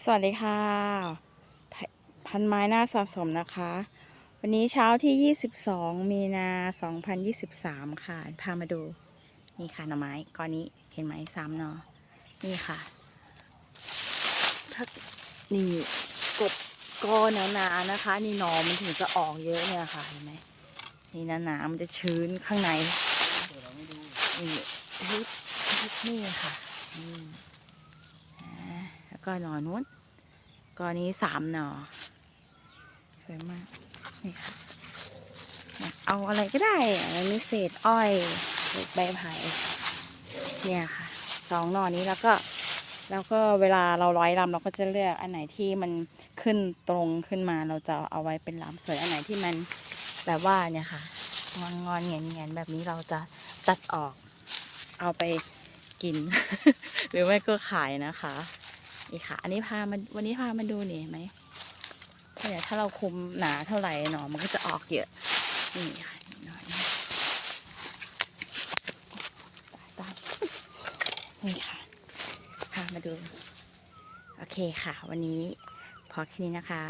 สวัสดีค่ะ พันไม้หน้าสะสมนะคะ วันนี้เช้าที่ 22 มีนา 2023 ค่ะ พามาดู นี่ค่ะหน่อไม้ก้อนนี้เห็นไหมสามหนอนี่ค่ะถ้านี่กบก้อนหนาๆนะคะ นี่หนอมันถึงจะออกเยอะเนี่ยค่ะเห็นไหมนี่หนาๆมันจะชื้นข้างในนี่นี่ค่ะนี่ แล้วก็หนอนู้นกอนี้สามหนอสวยมากนี่ค่ะเอาอะไรก็ได้อะอันนี้เศษอ้อยเศษใบไผ่เนี่ยค่ะสองหนอนี้แล้วก็แล้วก็เวลาเราร้อยลำเราก็จะเลือกอันไหนที่มันขึ้นตรงขึ้นมาเราจะเอาไว้เป็นลำสวยอันไหนที่มันแบบว่าเนี่ยค่ะงอนงอนเงียนเงียนแบบนี้เราจะตัดออก เอาไปกิน หรือไม่ก็ขายนะคะ นี่ค่ะ อันนี้พามาวันนี้พามาดูนี่เห็นไหมเนี่ยถ้าเราคุมหนาเท่าไหร่หนอมันก็จะออกเยอะ นี่ค่ะนิดหน่อยตายๆนี่ค่ะ พามาดู โอเคค่ะ วันนี้พอแค่นี้นะคะ